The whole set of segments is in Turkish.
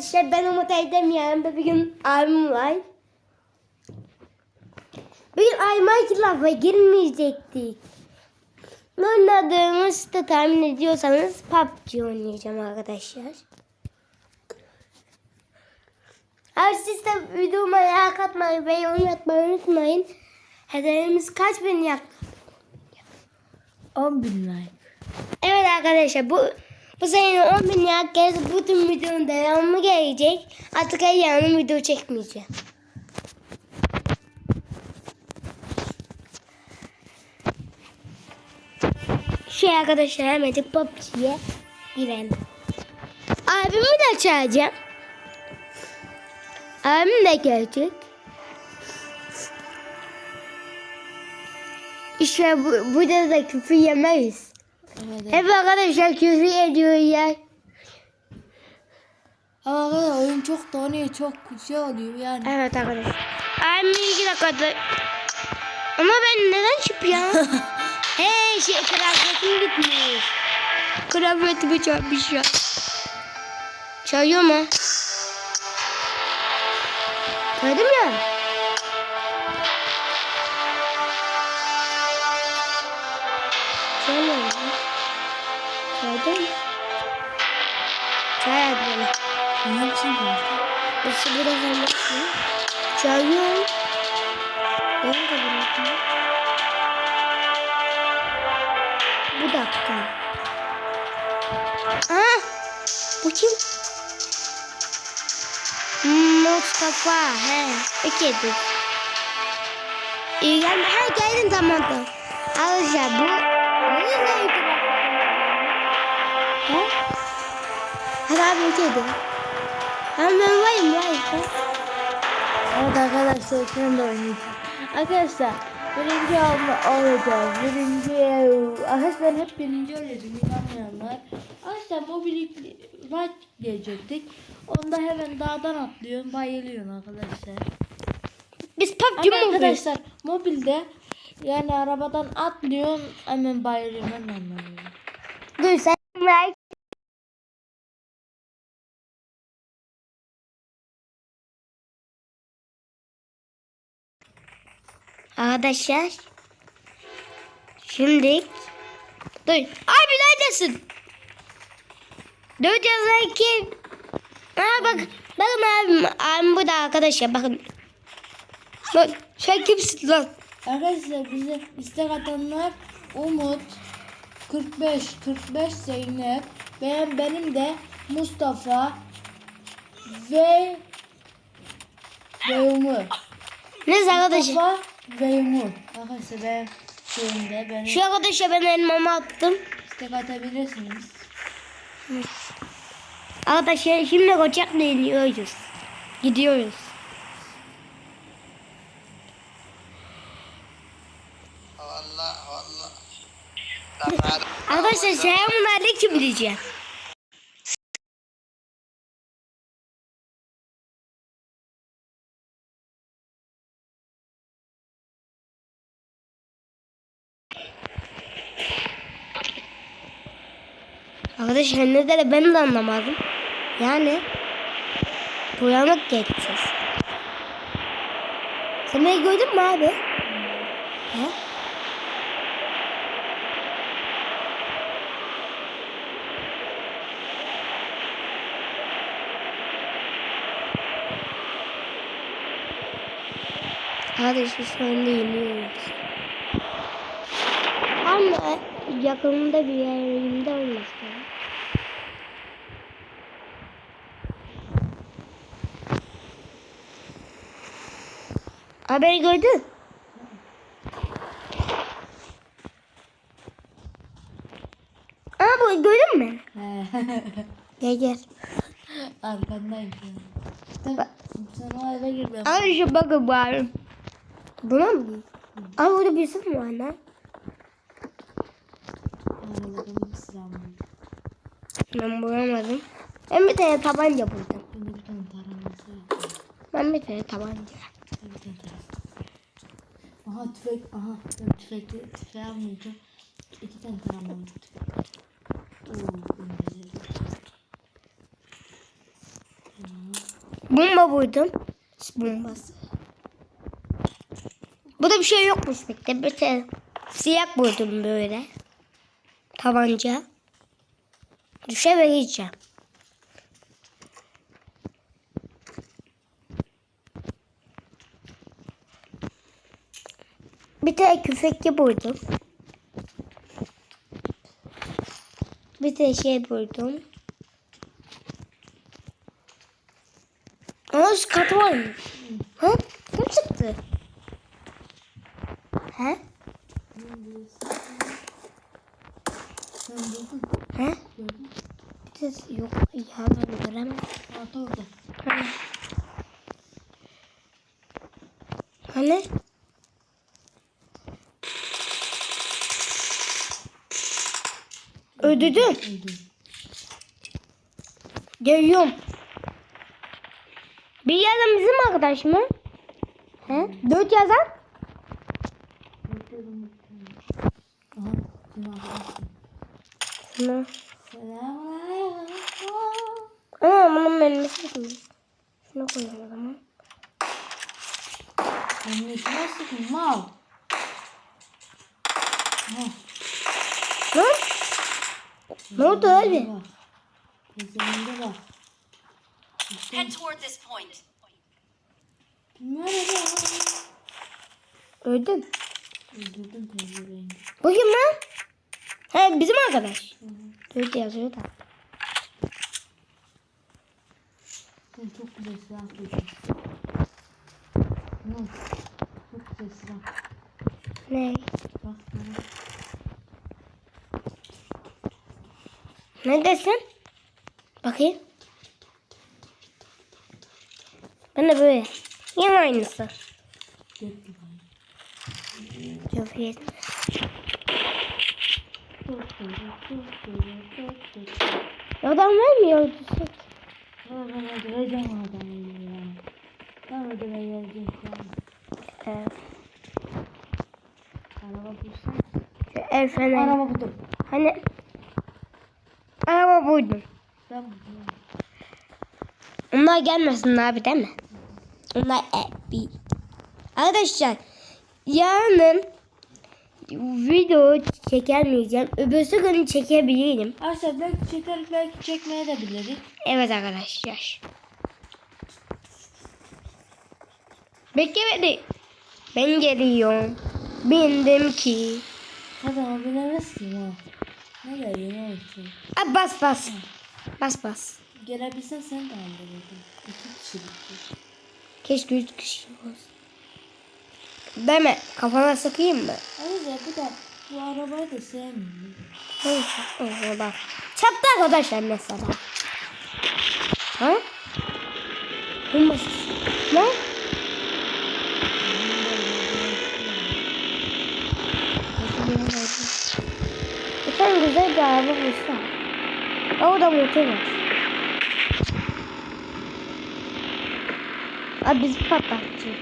arkadaşlar ben Umut Erdem yanımda bir gün abim var. Bugün Aymak lafa girmeyecektik. Ne oynadığımızı da tahmin ediyorsanız PUBG oynayacağım arkadaşlar. Abi siz de videoma like atmayı ve yorum atmayı unutmayın. Hedefimiz kaç bin yak? 10 bin like. Evet arkadaşlar bu bu senenin 10 bin yak gelirse bütün videonun devamı gelecek. Artık ayağını video çekmeyeceğim. Şey arkadaşlar hemen de PUBG'ye girelim. Abimi de çağıracağım. Abim de gelecek. İşte bu, burada da küfür yemeyiz. Evet. evet. Hep arkadaşlar küfür ediyor ya. Ama arkadaşlar oyun çok donuyor, çok şey oluyor yani. Evet arkadaşlar. Abim iki dakikada. Ama ben neden çıkıyorum? hey şey kıyafetim gitmiş. Kıyafetimi çarpmış ya. Çalıyor mu? Gördün mü? Ne yapsın bu? Nasıl biraz anlatsın? Çalıyor. Ben de bırakma. Bu dakika. Aa! Bu kim? Mustafa. He. Kedi. İyi geldi. Ha geldin tamam da. Arkadaşlar bu. Ne güzel He? Hadi abi o Ama ben varım ya. Evet arkadaşlar şimdi de oynayacağım. Arkadaşlar birinci olacağız. Birinci arkadaşlar hep birinci oluyorum inanmayanlar. Arkadaşlar mobil right gelecektik. Onda hemen dağdan atlıyorsun bayılıyorsun arkadaşlar. Biz PUBG Ama mi arkadaşlar? mobilde yani arabadan atlıyorsun hemen bayılıyorsun ben de anlamıyorum. Dur sen Arkadaşlar. Şimdi. Dur. Abi neredesin? Dört yazan kim? Aa bak. Bakın abim. Abim burada arkadaşlar. Bakın. Bak. Sen kimsin lan? Arkadaşlar bize istek atanlar Umut 45 45 Zeynep benim benim de Mustafa ve Umut. Neyse arkadaşlar. Mustafa ve Umut. Arkadaşlar ben Şu arkadaşa ben elmamı attım. istek atabilirsiniz. Arkadaşlar şimdi Koçak'la iniyoruz. Gidiyoruz. Allah Allah. Arkadaşlar selamun aleyküm diyeceğim. Arkadaşlar ne dedi ben de anlamadım. Yani bulanık geçeceğiz. Sen beni gördün mü abi? He? Kardeşim şu anda iniyoruz. Ama yakınında bir yerimde olmasın. Haberi gördün? Aa bu gördün mü? Gel gel. Arkandayım şu an. Sen, sen o eve gir ben. Abi şu bakın bari. Buna mı? Abi burada birisi mi var lan? Ben bulamadım. Ben bir tane tabanca buldum. Ben bir tane tabanca. Aha tüfek. Aha ben tüfekli tüfeği almayacağım. İki tane taramalı tüfek. Oo. Bomba buydum. Bombası. Bu da bir şey yokmuş bekle. Bir tane siyah buydum böyle. Tabanca. Düşe Bir tane küfekli buydum. Bir tane şey buydum. Aa üst katı varmış. Ha? Kim çıktı? He? He? Bir de yok ya ben göremem. Orta orada. Hani? Hani? Öldüm. Geliyorum. Bir yazan bizim arkadaş mı? He? Dört yazan? Selamünaleyküm. Aa bunun mermisi bitmiş. Şunu koyalım o zaman. Yetmez sıkın mal. Ha. Lan? Ne oldu abi? Kesinlikle bak. Head toward this point. Ya. Öldüm. Öldürdüm pencereyi. Bu kim lan? He bizim arkadaş. Dört yazıyor da. Sen çok güzel silah. Hı. Çok güzel silah. Ne? Bak bana. Ne desin? Bakayım. Ben de böyle. Yine aynısı. İyi. Adam vermiyor. Düşük. Ben öldüreceğim adamı ya. Ben öldüreceğim. Ee, Araba bulsana. şu el feneri. Araba buldum. Hani araba buydum. Ben buldum. Onlar gelmesin abi değil mi? Onlar e, bir. Arkadaşlar yarın video çekemeyeceğim. Öbürsü günü çekebilirim. Arkadaşlar belki çeker belki çekmeye de biliriz. Evet arkadaşlar. Bekle beni. Ben geliyorum. Bindim ki. Hadi ama bilemezsin ha. Ne geliyor ne olsun. Aa, bas bas. Bas bas. Gelebilsen sen de hallederdim. İki kişilik. Keşke üç kişi olsun. Deme kafana sıkayım mı? Ayrıca bu da bu arabayı da sevmiyorum. Neyse. Bak. Çaptı arkadaşlar mesela. Ha? Bulmuş. Ne? Bir tane güzel bir araba bulsam. Orada motor var. Abi biz patlatacağız.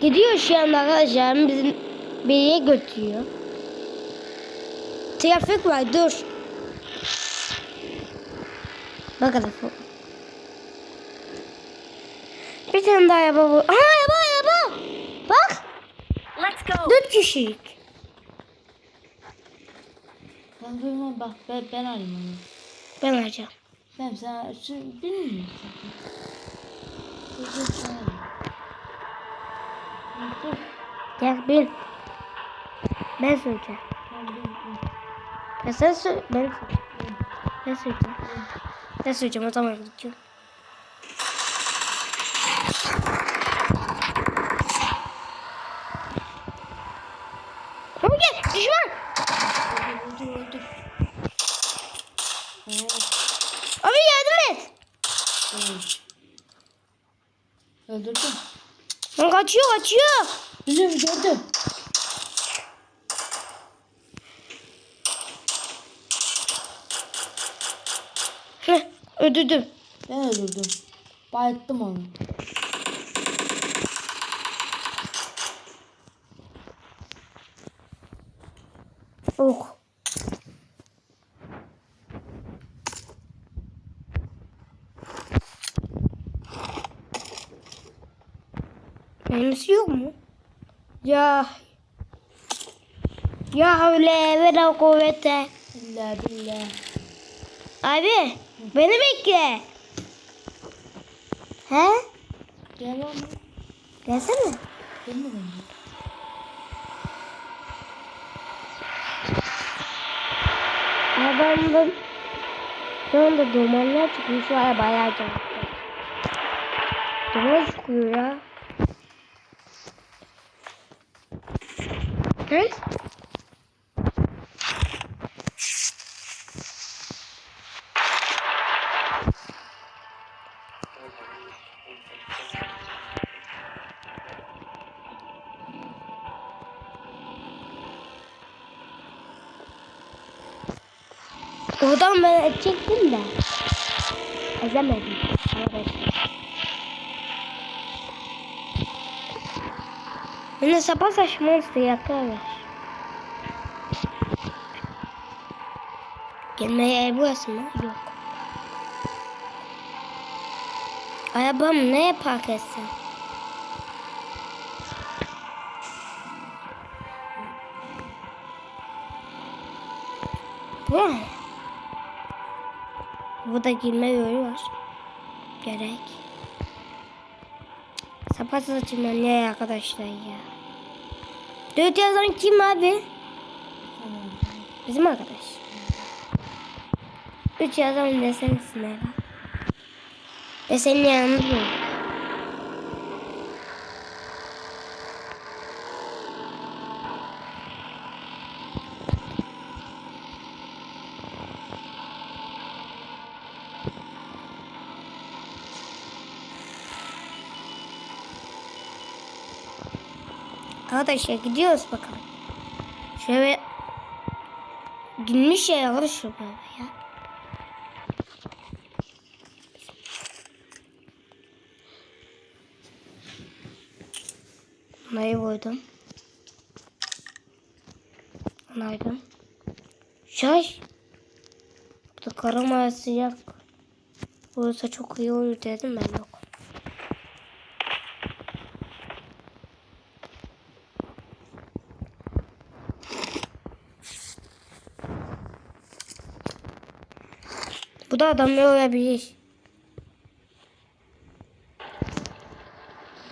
Gidiyor şu anda arkadaşlar. Bizim bir yere götürüyor. Trafik var dur. Bakalım. Bir tane daha araba bu. Aha araba araba. Bak. Let's go. Dört kişilik. Sen duyma bak ben, ben alayım onu. Ben alacağım. Ben sana şu bilmiyorum. Gel bin. Ben dur. Ya sen sür. Ben. Ben süreceğim. Ben süreceğim o zaman gideceğim. Çabuk gel düşman. Öldür öldür. Abi yardım et. Öldürdüm. Lan kaçıyor kaçıyor. Biliyorum gördüm. Heh, öldürdüm. Ben öldürdüm. Bayıttım onu. Ok. Mermisi yok mu? Ya. Ya havle ve la kuvvete. İlla billah. Abi beni bekle. He? Gel oğlum. Gelsene. Gel mi Adamdan şu anda dumanlar. Şu aya bayağı can. Duman çıkıyor ya. Hı? Oradan ben edecektim de. Ezemedim. Beni sapa saçma işte yakalamış. Gelmeye burası mı? Yok. Arabamı neye park etsem? Bu? Burada girme yolu var. Gerek. Sapasız açılmam ne arkadaşlar ya. Dört yazan kim abi? Bizim arkadaş. Üç yazan? Ve senin yanında mı? Arkadaşlar gidiyoruz bakalım. Şöyle gümüş şey alır şu böyle ya. Bunları koydum. Onaydım. Şaş. Burada karama sıcak. Olursa çok iyi olur dedim ben yok. Bu da adam olabilir.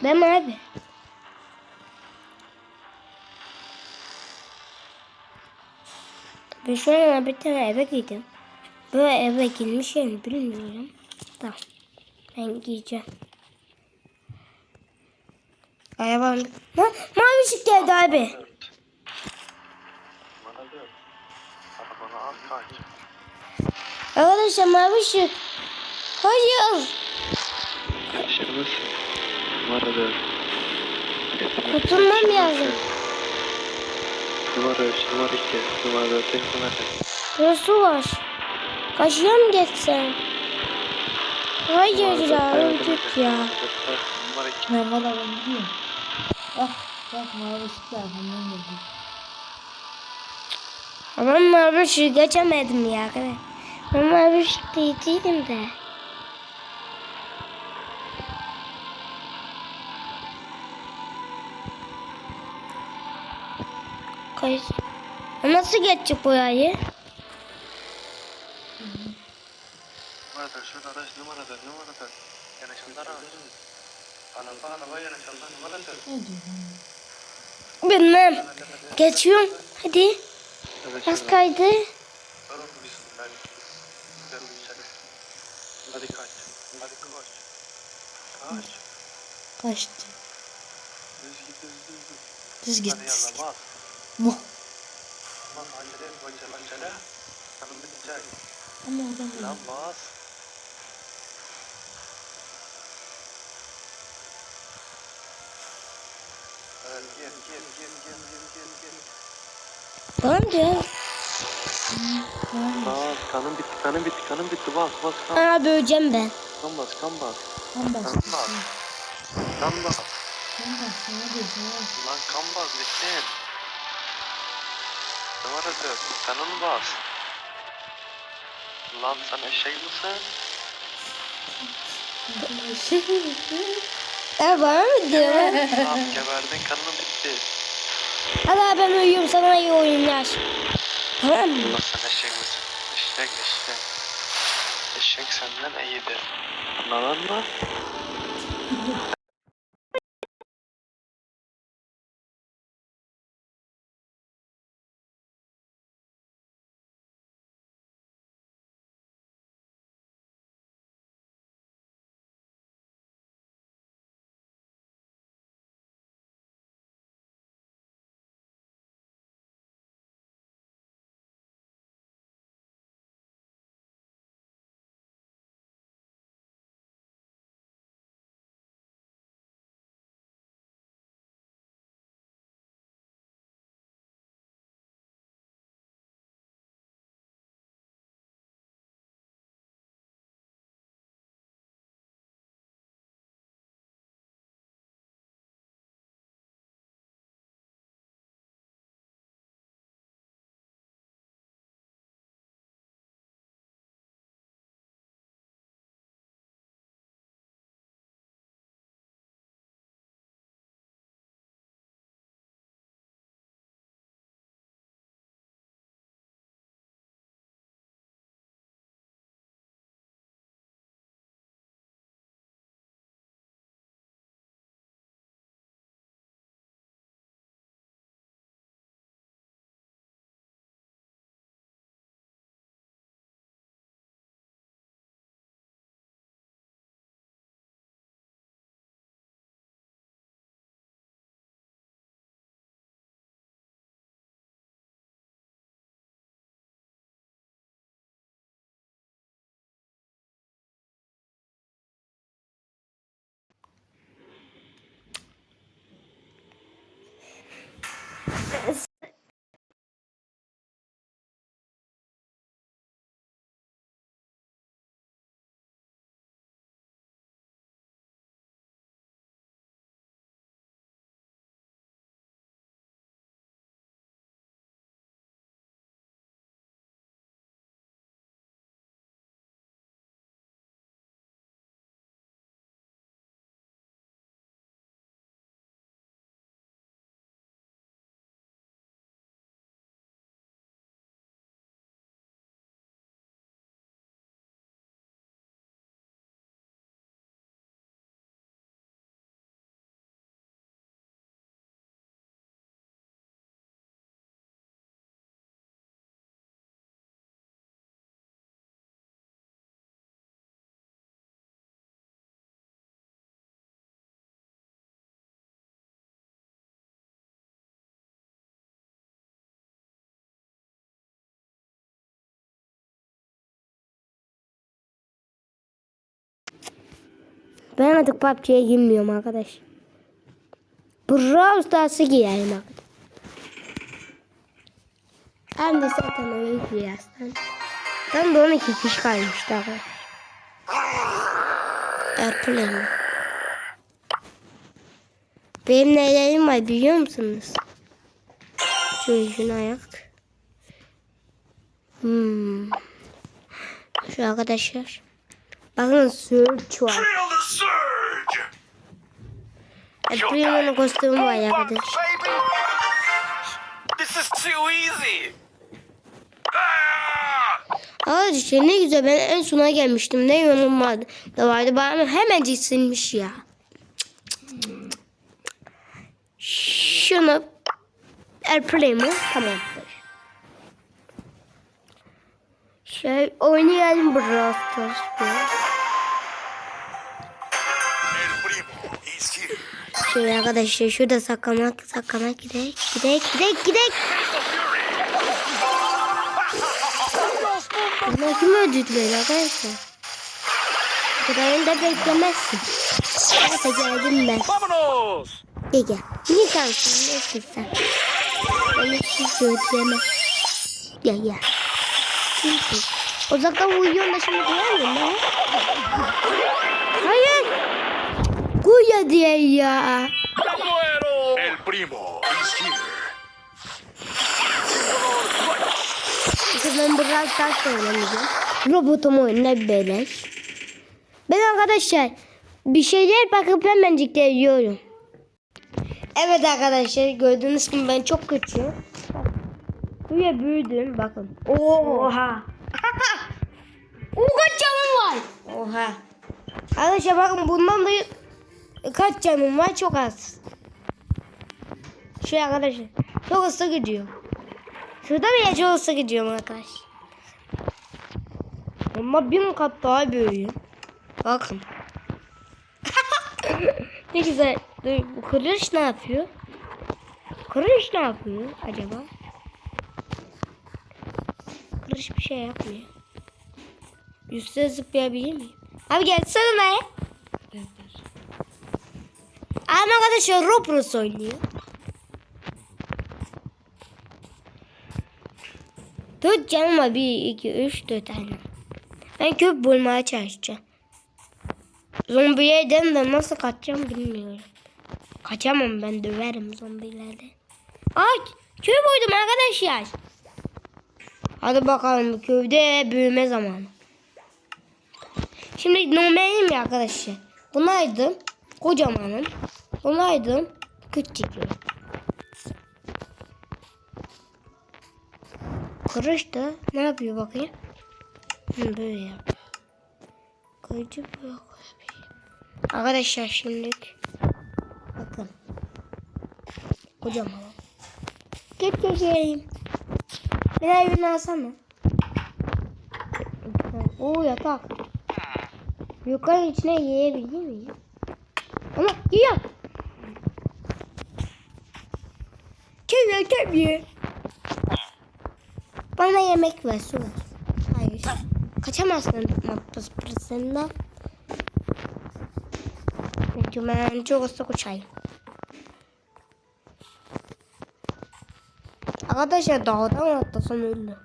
Değil abi? Ben şu an bir tane eve giydim. Böyle eve girmişim bilmiyorum. Tamam. Ben giyeceğim. Arabam. Ma mavi ışık geldi abi. Bana dön. Arabana az kaç. Arkadaşlar mavi ışık. Hayır. Kaçırmış. Numara dön. Kurtulmam lazım. Numara 3, numara 2, numara 4, numara 5. Burası var. Kaçıya mı geçsem? Hayır ya öldük ya. Numara 2. Ben gidiyorum. Bak bak mavi ışıklar hemen geldi. Ama mavi ışığı geçemedim ya. arkadaş. Mavi ışık değildim de. Kaç. Nasıl geçecek burayı? Numara 4, şurada araç numara 4, numara 4. Yanaşanlar araç. Araba, araba yanaşanlar numara 4. Ne diyor lan? Bilmem. Geçiyorum. Hadi. Az kaydı. Sorun bir içeri. Hadi kaç. Hadi koş. Kaç. Kaçtı. Düz git, düz, düz, düz. Düz git. Hadi yallah bas. Muh. Bas acele acele, acele. Kanım bitecek. Ama oradan Lan bas. Gel, gel, gel, gel, gel, gel, gel. Bana diyor. Bas, kanım bitti, kanım bitti, kanım bitti. Bas, bas, kan. Aa böleceğim ben. Kan bas, kan bas. Kan bastı. Kan bas. Kan bas. Kan. Ne diyor sana? Lan kan bas, bekleyin. Numara dört. Sen onu bas. Lan sen eşek misin? E bana mı diyor? Lan geberdin kanın bitti. Hadi ben uyuyorum sana iyi oyunlar. Tamam mı? Lan sen eşek misin? Eşek eşek. Eşek senden iyidir. Anladın mı? Ben artık PUBG'ye girmiyorum arkadaş. Brawl Stars'ı giyelim arkadaş. Hem de zaten giyiyor aslında. Tam da 12 kişi kalmıştı arkadaş. Airplane. Benim nelerim var biliyor musunuz? Şuna ayak. Hmm. Şu arkadaşlar. Bakın search var. Primo'nun kostümü var Fuck, arkadaş. baby! This is too easy! Ah! Arkadaşlar ne güzel ben en sona gelmiştim. Ne yolum vardı da vardı. Bana hemen silmiş ya. Şunu Airplane tamamdır. Şey oynayalım Brawl Stars. Şöyle arkadaşlar şurada saklamak saklamak gidek gidek gidek gidek. Bunlar kim öldürdüler arkadaşlar? Bu kadarını da beklemezsin. Neyse geldim ben. Gel gel. Niye kalsın? Nesin sen? Ben hiç öldüremem. Gel gel. Kimsin? Uzaktan uyuyorum da şimdi duyamıyorum ben. Hayır. Kuya diye ya. El primo is here. Ben Stars oynayacağım. Robotum oyunda beleş. Ben arkadaşlar bir şeyler bakıp hemencik de yiyorum. Evet arkadaşlar gördüğünüz gibi ben çok kötüyüm. Buraya büyüdüm bakın. Oha. o kaç canım var? Oha. Arkadaşlar bakın bundan da kaç canım var çok az. Şu arkadaşlar çok hızlı gidiyor. Şurada bile çok hızlı gidiyorum arkadaş. Ama bin kat daha büyüyor. Bakın. ne güzel. Dur, bu kırış ne yapıyor? Kırış ne yapıyor acaba? Kırış bir şey yapmıyor. Üstüne zıplayabilir miyim? Abi gelsene be. Ama arkadaşlar Roblox oynuyor. Dört canım var. Bir, iki, üç, dört tane. Ben köp bulmaya çalışacağım. Zombilerden de nasıl kaçacağım bilmiyorum. Kaçamam ben döverim zombilerden. Ay köy buydum arkadaşlar. Hadi bakalım köyde büyüme zamanı. Şimdi normalim ya arkadaşlar. Bunaydım kocamanım. Bunaydım küçücük. Kırış da ne yapıyor bakayım? Hı, böyle yapıyor. Kırıcı böyle koyabiliyor. Arkadaşlar şimdilik bakın. Kocaman. Git geçelim. Bir daha evini alsana. Oo yatak. Yukarı içine yiyebilir miyim? Ama yiyor. Kim ye. Bana yemek ver su ver. Hayır. Kaçamazsın mapus pırasından. Çünkü ben çok hızlı koşayım. Arkadaşlar dağdan atlasam öldü.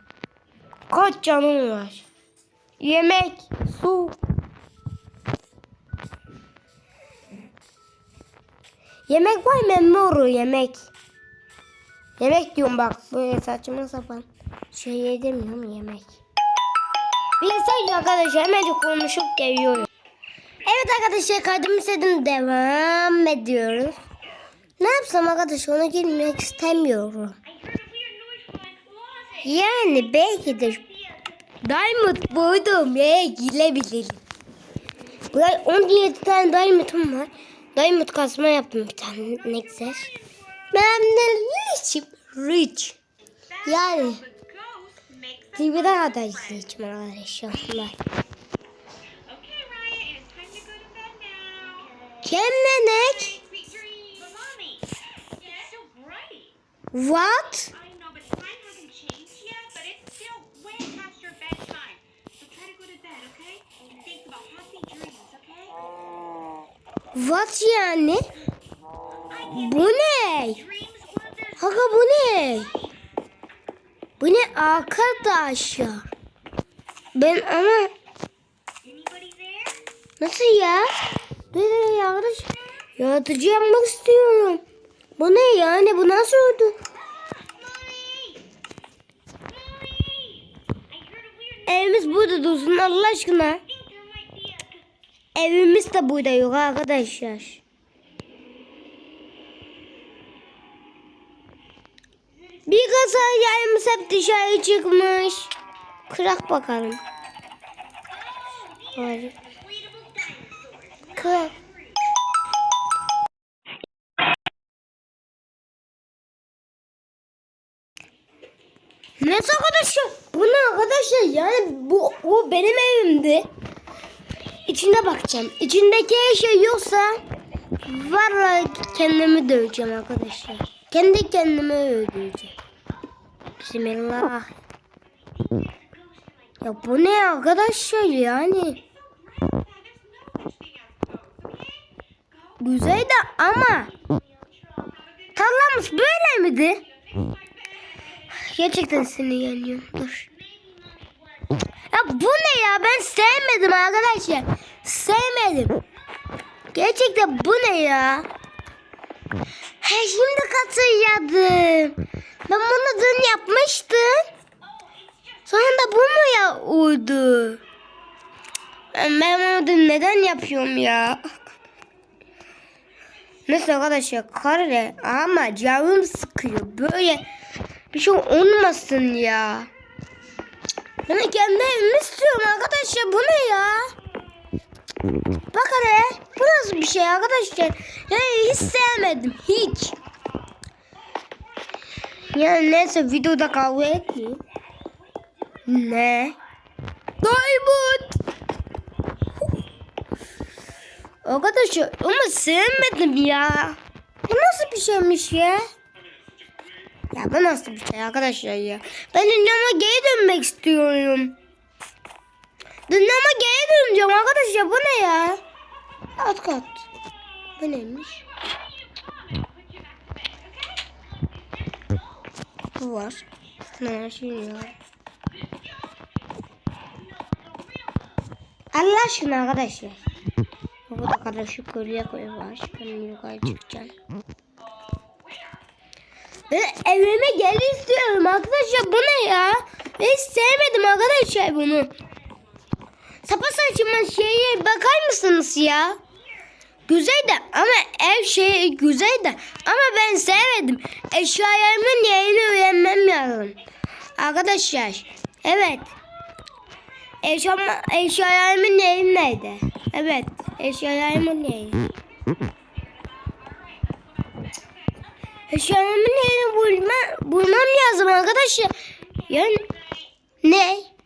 Kaç canım var? Yemek, su. Yemek var mı Memuru yemek. Yemek diyorum bak böyle saçma sapan şey yedemiyorum yemek. Bilseydi arkadaşlar hemen konuşup geliyorum. Evet arkadaşlar kaydımız edin devam ediyoruz. Ne yapsam arkadaşlar ona girmek istemiyorum. Yani belki de Diamond buydum ya girebilirim. Buraya 17 tane Diamond'um var. Diamond kasma yaptım bir tane ne güzel. Ben de rich, rich. Yani TV'den kadar izleyeceğim arkadaşlar. Kemlenek. What? What yani? Bu ne? Kanka bu ne? Bu ne arkadaşlar? Ben ama nasıl ya? Ne ne yaratıcı? Yapmak istiyorum. Bu ne yani? Bu nasıl oldu? Evimiz burada dursun Allah aşkına. Evimiz de burada yok arkadaşlar. Bir kasa yayımız hep dışarı çıkmış. Kırak bakalım. Hadi. Kırak. Nasıl arkadaşlar? Bu ne arkadaşlar? Yani bu o benim evimdi. İçine bakacağım. İçindeki her şey yoksa vallahi kendimi döveceğim arkadaşlar. Kendi kendime öldüreceğim. Bismillah. Ya bu ne arkadaşlar yani? Güzel de ama tarlamız böyle miydi? Gerçekten sinirleniyorum. Dur. Ya bu ne ya? Ben sevmedim arkadaşlar. Sevmedim. Gerçekten bu ne ya? He şimdi hatırladım. Ben bunu dün yapmıştım. Sonunda bu mu ya uydu? Ben onu neden yapıyorum ya? Neyse arkadaşlar kare ama canım sıkıyor. Böyle bir şey olmasın ya. Ben kendi evimi istiyorum arkadaşlar. Bu ne ya? Bak hele. Bu nasıl bir şey arkadaşlar? Yani hiç sevmedim. Hiç. Yani neyse videoda kavga etmeyeyim. Ne? Diamond. Arkadaşlar ama sevmedim ya. Bu nasıl bir şeymiş ya? Ya bu nasıl bir şey arkadaşlar ya? Ben dünyama geri dönmek istiyorum. Dünyama geri döneceğim arkadaşlar bu ne ya? Alt kat. Bu neymiş? Bu var. Ne şey? Allah aşkına arkadaşlar. Bu da karışık kolye koy var. Ben yukarı çıkacağım. Ben evime gel istiyorum arkadaşlar. Bu ne ya? Ben sevmedim arkadaşlar bunu. Sapa saçımın şeye bakar mısınız ya? Güzel de ama ev şey güzel de ama ben sevmedim. Eşyalarımın yerini öğrenmem lazım. Arkadaşlar evet. Eşyama, eşyalarımın yeri nerede? Evet. Eşyalarımın yeri. Eşyalarımın yerini bulma, bulmam lazım arkadaşlar. Yani ne?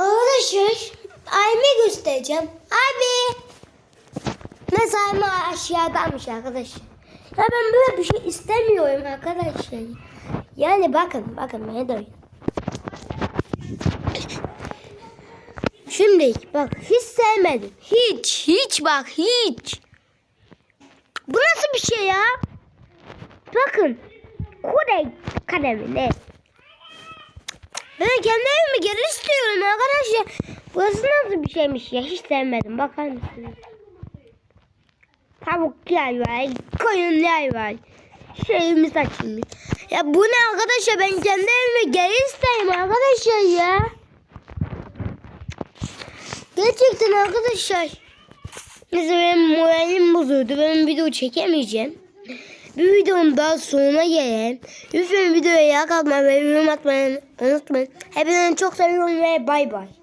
Arkadaşlar Ayme göstereceğim. Abi. Ne sayma aşağıdanmış arkadaşlar. Ya ben böyle bir şey istemiyorum arkadaşlar. Yani bakın bakın beni de. Şimdi bak hiç sevmedim. Hiç hiç bak hiç. Bu nasıl bir şey ya? Bakın. Kudey kalemi ne? Ben kendi evime geri istiyorum arkadaşlar. Burası nasıl bir şeymiş ya? Hiç sevmedim. Bakar mısınız? Tavuklar var, koyunlar var. Şeyimiz açılmış. Ya bu ne arkadaşlar? Ben kendi evime geri isteyeyim arkadaşlar ya. Gerçekten arkadaşlar. Neyse benim moralim bozuldu. Ben video çekemeyeceğim. Bir videonun daha sonuna gelelim. Lütfen videoya like atmayı ve yorum atmayı unutmayın. Hepinizi çok seviyorum ve bay bay.